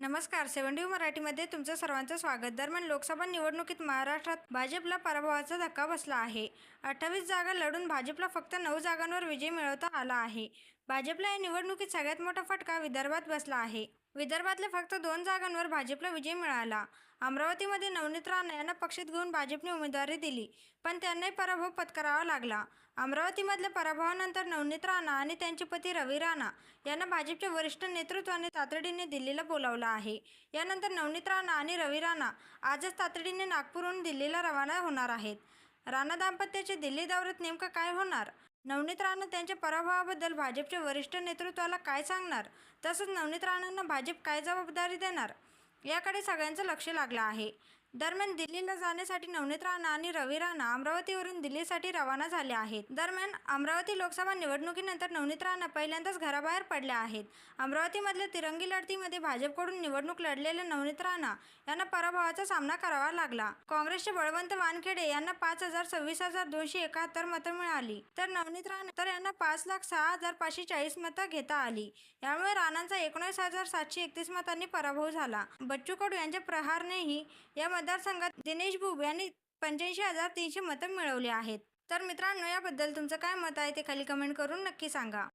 नमस्कार सेव्हन्टी मराठीमध्ये तुमचं सर्वांचं स्वागत. दरम्यान लोकसभा निवडणुकीत महाराष्ट्रात भाजपला पराभवाचा धक्का बसला आहे. अठ्ठावीस जागा लढून भाजपला फक्त नऊ जागांवर विजय मिळवता आला आहे. भाजपला या निवडणुकीत सगळ्यात मोठा फटका विदर्भात बसला आहे. विदर्भातल्या फक्त दोन जागांवर भाजपला विजय मिळाला. अमरावतीमध्ये नवनीत राणा यांना पक्षात घेऊन भाजपने उमेदवारी दिली पण त्यांनाही पराभव पत्करावा लागला. अमरावतीमधल्या पराभवानंतर नवनीत राणा आणि त्यांचे पती रवी राणा यांना भाजपच्या वरिष्ठ नेतृत्वाने तातडीने दिल्लीला बोलावलं आहे. यानंतर नवनीत राणा आणि रवी राणा आजच तातडीने नागपूरहून दिल्लीला रवाना होणार आहेत. राणा दाम्पत्याचे दिल्ली दौऱ्यात नेमकं काय होणार? नवनीत राणा त्यांच्या पराभवाबद्दल भाजपच्या वरिष्ठ नेतृत्वाला काय सांगणार? तसंच नवनीत राणांना भाजप काय जबाबदारी देणार? याकडे सगळ्यांचं लक्ष लागलं आहे. दरम्यान दिल्लीला जाण्यासाठी नवनीत राणा आणि रवी राणा अमरावतीवरून दिल्लीसाठी रवाना झाले आहेत. दरम्यान अमरावती लोकसभा निवडणुकीनंतर नवनीत राणा पहिल्यांदाच घराबाहेर पडल्या आहेत. अमरावतीमधल्या तिरंगी लढतीमध्ये भाजपकडून निवडणूक लढलेल्या नवनीत राणा यांना पराभवाचा सामना करावा लागला. काँग्रेसचे बळवंत वानखेडे यांना पाच हजार सव्वीस हजार दोनशे एकाहत्तर मतं मिळाली. तर नवनीत राणा तर यांना पाच लाख सहा हजार पाचशे चाळीस मतं घेता आली. यामुळे राणांचा एकोणीस हजार सातशे एकतीस मतांनी पराभव झाला. बच्चू कडू यांच्या प्रहारनेही या मतदारसंघात दिनेश बुब यांनी पंच्याऐंशी हजार तीनशे मतं मिळवली आहेत. तर मित्रांनो याबद्दल तुमचं काय मत आहे ते खाली कमेंट करून नक्की सांगा.